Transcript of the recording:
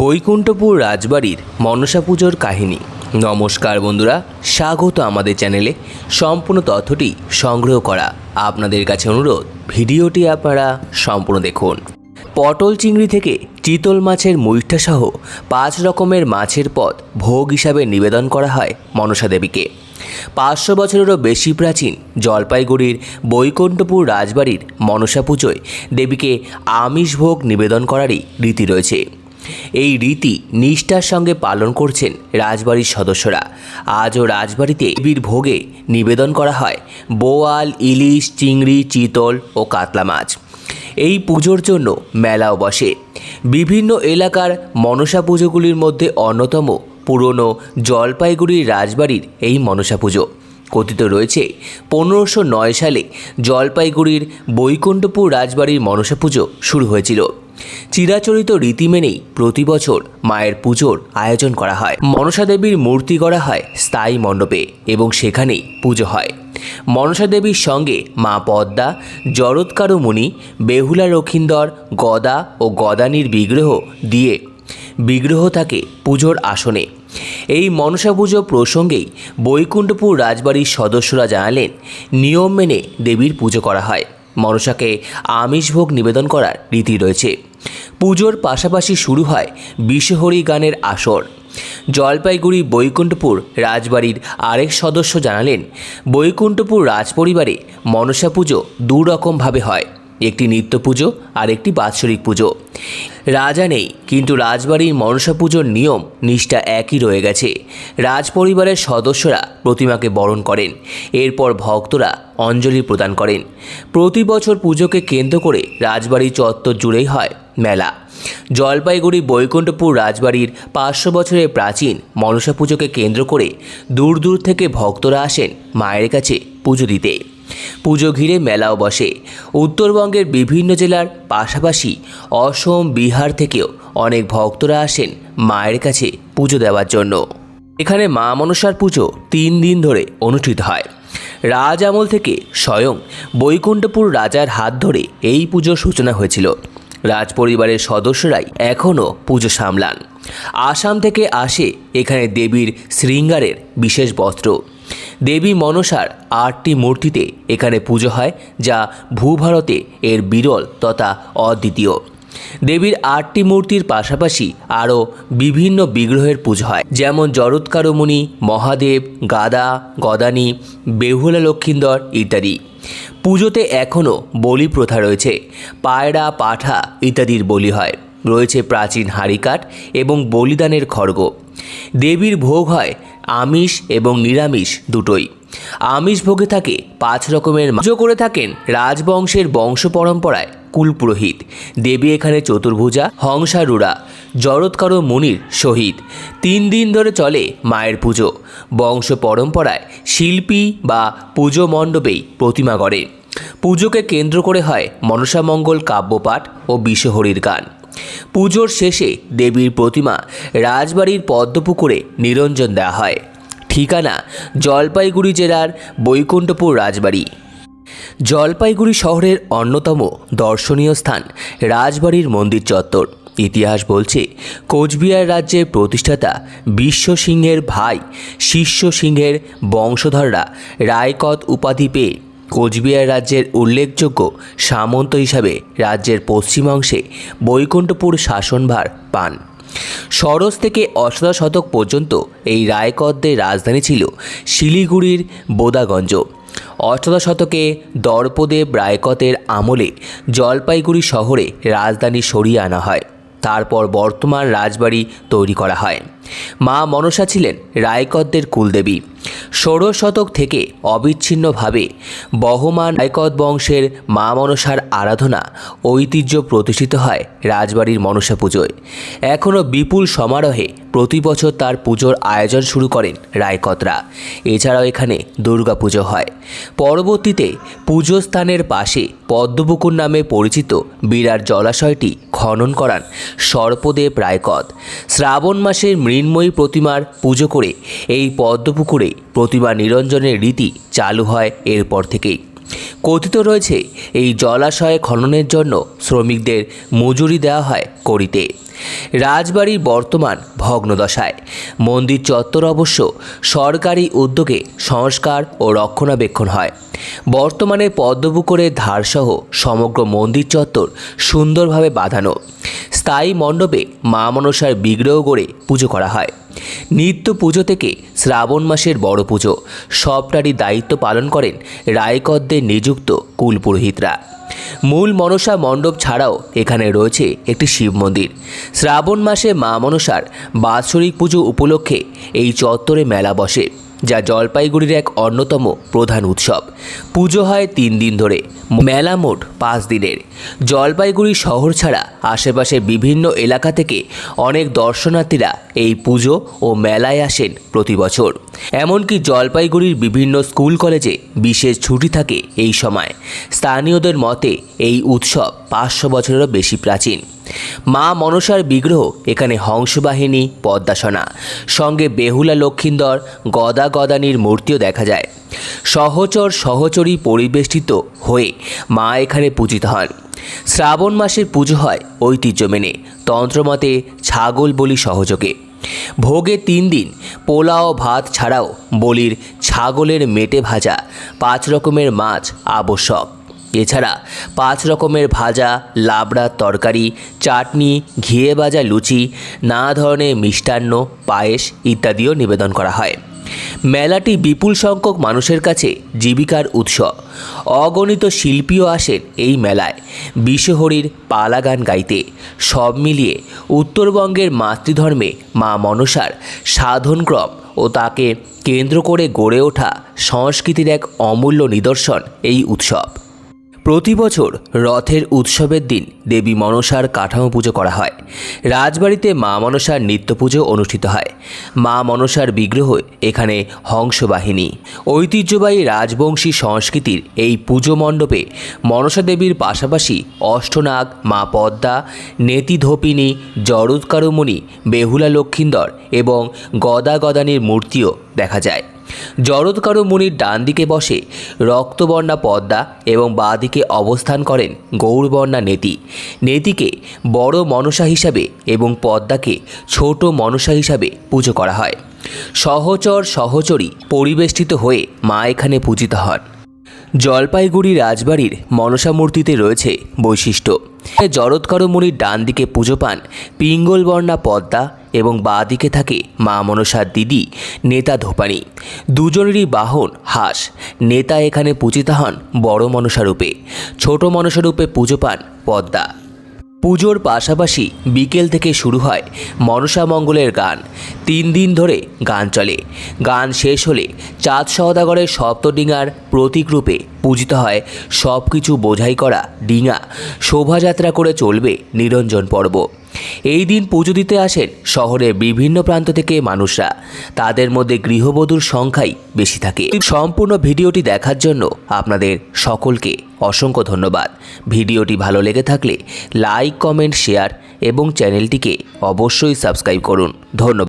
বৈকুণ্ঠপুর রাজবাড়ির মনসা পুজোর কাহিনী। নমস্কার বন্ধুরা, স্বাগত আমাদের চ্যানেলে। সম্পূর্ণ তথ্যটি সংগ্রহ করা আপনাদের কাছে অনুরোধ, ভিডিওটি আপনারা সম্পূর্ণ দেখুন। পটল চিংড়ি থেকে চিতল মাছের মুইঠা সহ পাঁচ রকমের মাছের পদ ভোগ হিসাবে নিবেদন করা হয় মনসা দেবীকে। পাঁচশো বছরেরও বেশি প্রাচীন জলপাইগুড়ির বৈকুণ্ঠপুর রাজবাড়ির মনসা পুজোয় দেবীকে আমিষ ভোগ নিবেদন করারই রীতি রয়েছে। এই রীতি নিষ্ঠার সঙ্গে পালন করছেন রাজবাড়ির সদস্যরা। আজও রাজবাড়িতে দেবীর ভোগে নিবেদন করা হয়। বোয়াল, ইলিশ, চিংড়ি, চিতল ও কাতলা মাছ। এই পুজোর জন্য মেলাও বসে। বিভিন্ন এলাকার মনসা পুজোগুলির মধ্যে অন্যতম পুরনো জলপাইগুড়ির রাজবাড়ির এই মনসা পুজো। কথিত রয়েছে, পনেরোশো নয় সালে জলপাইগুড়ির বৈকুণ্ঠপুর রাজবাড়ির মনসা পুজো শুরু হয়েছিল। চিরাচরিত রীতি মেনেই প্রতি বছর মায়ের পুজোর আয়োজন করা হয়। মনসা দেবীর মূর্তি গড়া হয় স্থায়ী মণ্ডপে এবং সেখানেই পুজো হয়। মনসা দেবীর সঙ্গে মা পদ্মা, জরৎকারু মুনি, বেহুলা রক্ষিন্দর, গদা ও গদানির বিগ্রহ দিয়ে বিগ্রহ থাকে পুজোর আসনে। এই মনসা পুজো প্রসঙ্গেই বৈকুণ্ঠপুর রাজবাড়ির সদস্যরা জানালেন, নিয়ম মেনে দেবীর পুজো করা হয়। মনসাকে আমিষ ভোগ নিবেদন করার রীতি রয়েছে। পুজোর পাশাপাশি শুরু হয় বিশ্বহরি গানের আসর। জলপাইগুড়ি বৈকুণ্ঠপুর রাজবাড়ির আরেক সদস্য জানালেন, বৈকুণ্ঠপুর রাজপরিবারে মনসা পুজো দুরকমভাবে হয়। একটি নিত্য পুজো আর একটি বাৎসরিক পুজো। রাজা নেই, কিন্তু রাজবাড়ির মনসা পুজোর নিয়ম, নিষ্ঠা একই রয়ে গেছে। রাজপরিবারের সদস্যরা প্রতিমাকে বরণ করেন, এরপর ভক্তরা অঞ্জলি প্রদান করেন। প্রতি বছর পুজোকে কেন্দ্র করে রাজবাড়ি চত্বর জুড়েই হয় মেলা। জলপাইগুড়ি, বৈকুণ্ঠপুর রাজবাড়ির পাঁচশো বছরের প্রাচীন মনসা পুজোকে কেন্দ্র করে দূর দূর থেকে ভক্তরা আসেন মায়ের কাছে পুজো দিতে। পুজো ঘিরে মেলাও বসে। উত্তরবঙ্গের বিভিন্ন জেলার পাশাপাশি অসম, বিহার থেকেও অনেক ভক্তরা আসেন মায়ের কাছে পুজো দেওয়ার জন্য। এখানে মা মনসার পুজো তিন দিন ধরে অনুষ্ঠিত হয়। রাজ আমল থেকে স্বয়ং বৈকুণ্ঠপুর রাজার হাত ধরে এই পুজোর সূচনা হয়েছিল। রাজ পরিবারের সদস্যরাই এখনও পুজো সামলান। আসাম থেকে আসে এখানে দেবীর শৃঙ্গারের বিশেষ বস্ত্র। দেবী মনসার আটটি মূর্তিতে এখানে পুজো হয়, যা ভূভারতে এর বিরল তথা অদ্বিতীয়। দেবীর আটটি মূর্তির পাশাপাশি আরও বিভিন্ন বিগ্রহের পুজো হয়, যেমন জরৎকারমণি, মহাদেব, গাদা, গদানি, বেহুলা লক্ষিন্দর ইত্যাদি। পুজোতে এখনও বলি প্রথা রয়েছে, পায়রা, পাঠা ইত্যাদির বলি হয়। রয়েছে প্রাচীন হাড়িকাঠ এবং বলিদানের খড়গ। দেবীর ভোগ হয় আমিষ এবং নিরামিষ দুটোই। আমিষ ভোগে থাকে পাঁচ রকমের পুজো করে থাকেন রাজবংশের বংশ পরম্পরায় কুলপুরোহিত। দেবী এখানে চতুর্ভুজা হংসারুড়া জরৎকার মুনির শহীদ তিন দিন ধরে চলে মায়ের পুজো। বংশ পরম্পরায় শিল্পী বা পুজো মণ্ডপেই প্রতিমা গড়ে। পুজোকে কেন্দ্র করে হয় মনসামঙ্গল কাব্যপাঠ ও বিশ্বহরির গান। পুজোর শেষে দেবীর প্রতিমা রাজবাড়ির পদ্মপুকুরে নিরঞ্জন দেওয়া হয়। ঠিকানা জলপাইগুড়ি জেলার বৈকুণ্ঠপুর রাজবাড়ি। জলপাইগুড়ি শহরের অন্যতম দর্শনীয় স্থান রাজবাড়ির মন্দির চত্বর। ইতিহাস বলছে, কোচবিহার রাজ্যের প্রতিষ্ঠাতা বিশ্ব সিংহের ভাই, শিষ্য সিংহের বংশধররা রায়কত উপাধি পেয়ে কোচবিহার রাজ্যের উল্লেখযোগ্য সামন্ত হিসাবে রাজ্যের পশ্চিমাংশে বৈকুণ্ঠপুর শাসনভার পান। ষোড়শ থেকে অষ্টাদশ শতক পর্যন্ত এই রায়কদদের রাজধানী ছিল শিলিগুড়ির বোদাগঞ্জ। অষ্টাদশ শতকে দর্পদেব রায়কতের আমলে জলপাইগুড়ি শহরে রাজধানী সরিয়ে আনা হয়। তারপর বর্তমান রাজবাড়ি তৈরি করা হয়। মা মনসা ছিলেন রায়কদদের কুলদেবী। ষোড়শ শতক থেকে অবিচ্ছিন্নভাবে বহমান রায়কদ বংশের মা মনসার আরাধনা ঐতিহ্য প্রতিষ্ঠিত হয় রাজবাড়ির মনসা পুজোয়। এখনও বিপুল সমারোহে প্রতি বছর তার পুজোর আয়োজন শুরু করেন রায়কদরা। এছাড়াও এখানে দুর্গা পুজো হয়। পরবর্তীতে পুজো স্থানের পাশে পদ্মপুকুর নামে পরিচিত বিরাট জলাশয়টি খনন করান সর্পদেব রায়কদ। শ্রাবণ মাসের মৃন্ময়ী প্রতিমার পুজো করে এই পদ্মপুকুরে প্রতিমা নিরঞ্জনের রীতি চালু হয় এরপর থেকেই। কথিত রয়েছে, এই জলাশয়ে খননের জন্য শ্রমিকদের মজুরি দেওয়া হয় করিতে রাজবাড়ির বর্তমান ভগ্নদশায়। মন্দির চত্বর অবশ্য সরকারি উদ্যোগে সংস্কার ও রক্ষণাবেক্ষণ হয়। বর্তমানে পদ্মপুকুরের ধারসহ সমগ্র মন্দির চত্বর সুন্দরভাবে বাঁধানো। স্থায়ী মণ্ডপে মা মনসার বিগ্রহ গড়ে পুজো করা হয়। নিত্য পুজো থেকে শ্রাবণ মাসের বড় পুজো। সবটারই দায়িত্ব পালন করেন রায়কদ্দের নিযুক্ত কুলপুরোহিতরা। মূল মনসা মণ্ডপ ছাড়াও এখানে রয়েছে একটি শিব মন্দির। শ্রাবণ মাসে মা মনসার বাৎসরিক পুজো উপলক্ষে এই চত্বরে মেলা বসে। যা জলপাইগুড়ির এক অন্যতম প্রধান উৎসব। পুজো হয় তিন দিন ধরে, মেলা মোট পাঁচ দিনের। জলপাইগুড়ি শহর ছাড়া আশেপাশের বিভিন্ন এলাকা থেকে অনেক দর্শনার্থীরা এই পুজো ও মেলায় আসেন প্রতি বছর। এমনকি জলপাইগুড়ির বিভিন্ন স্কুল কলেজে বিশেষ ছুটি থাকে এই সময়। স্থানীয়দের মতে এই উৎসব পাঁচশো বছরেরও বেশি প্রাচীন। মা মনসার বিগ্রহ, এখানে হংসবাহিনী, পদ্মাসনা। সঙ্গে বেহুলা লক্ষিন্দর, গদা গদানির মূর্তিও দেখা যায়। সহচর সহচরী পরিবেষ্টিত হয়ে মা এখানে পূজিত হন। শ্রাবণ মাসের পুজো হয় ঐতিহ্য মেনে, তন্ত্রমতে ছাগল বলি সহযোগে। ভোগে তিন দিন, পোলাও ভাত ছাড়াও বলির ছাগলের মেটে ভাজা, পাঁচ রকমের মাছ আবশ্যক। এছাড়া পাঁচ রকমের ভাজা লাবড়ার তরকারি, চাটনি, ঘিয়ে ভাজা লুচি, নানা ধরনের মিষ্টান্ন, পায়েস ইত্যাদিও নিবেদন করা হয়। মেলাটি বিপুল সংখ্যক মানুষের কাছে জীবিকার উৎস। অগণিত শিল্পীও আসেন এই মেলায়। বিশ্বহরির পালা গান গাইতে। সব মিলিয়ে উত্তরবঙ্গের মাতৃধর্মে মা মনসার সাধনক্রম ও তাকে কেন্দ্র করে গড়ে ওঠা সংস্কৃতির এক অমূল্য নিদর্শন এই উৎসব। প্রতি বছর রথের উৎসবের দিন দেবী মনসার কাঠামো পুজো করা হয়। রাজবাড়িতে মা মনসার নিত্য পুজো অনুষ্ঠিত হয়। মা মনসার বিগ্রহ এখানে হংসবাহিনী। ঐতিহ্যবাহী রাজবংশী সংস্কৃতির এই পুজো মণ্ডপে মনসা দেবীর পাশাপাশি অষ্টনাগ, মা পদ্মা, নেতিধোপিনী, জরৎকারুমণি, বেহুলা লক্ষিন্দর এবং গদা গদানির মূর্তিও দেখা যায়। জরৎকারু মুনির ডান দিকে বসে রক্তবর্ণা পদ্মা এবং বাঁ দিকে অবস্থান করেন গৌরবর্ণা নেতি। নেতিকে বড় মনসা হিসাবে এবং পদ্মাকে ছোট মনসা হিসাবে পুজো করা হয়। সহচর সহচরী পরিবেষ্টিত হয়ে মা এখানে পূজিত হন। জলপাইগুড়ি রাজবাড়ির মনসা মূর্তিতে রয়েছে বৈশিষ্ট্য। জরৎকার মুনির ডান দিকে পুজো পান পিঙ্গলবর্ণা পদ্মা এবং বাঁ দিকে থাকে মা মনসার দিদি, নেতা ধোপানি। দুজনেরই বাহন হাঁস। নেতা এখানে পূজিত হন বড় মনসারূপে ছোট মনসারূপে পুজো পান পদ্মা। পুজোর পাশাপাশি বিকেল থেকে শুরু হয় মনসা মঙ্গলের গান। তিন দিন ধরে গান চলে। গান শেষ হলে চাঁদ সওদাগরের সপ্তডিঙার প্রতীকরূপে পূজিত হয় সব কিছু বোঝাই করা ডিঙা। শোভাযাত্রা করে চলবে নিরঞ্জন পর্ব। এই দিন পুজো দিতে আসেন শহরের বিভিন্ন প্রান্ত থেকে মানুষরা। তাদের মধ্যে গৃহবধূর সংখ্যাই বেশি থাকে। সম্পূর্ণ ভিডিওটি দেখার জন্য আপনাদের সকলকে অসংখ্য ধন্যবাদ। ভিডিওটি ভালো লেগে থাকলে লাইক, কমেন্ট, শেয়ার এবং চ্যানেলটিকে অবশ্যই সাবস্ক্রাইব করুন। ধন্যবাদ।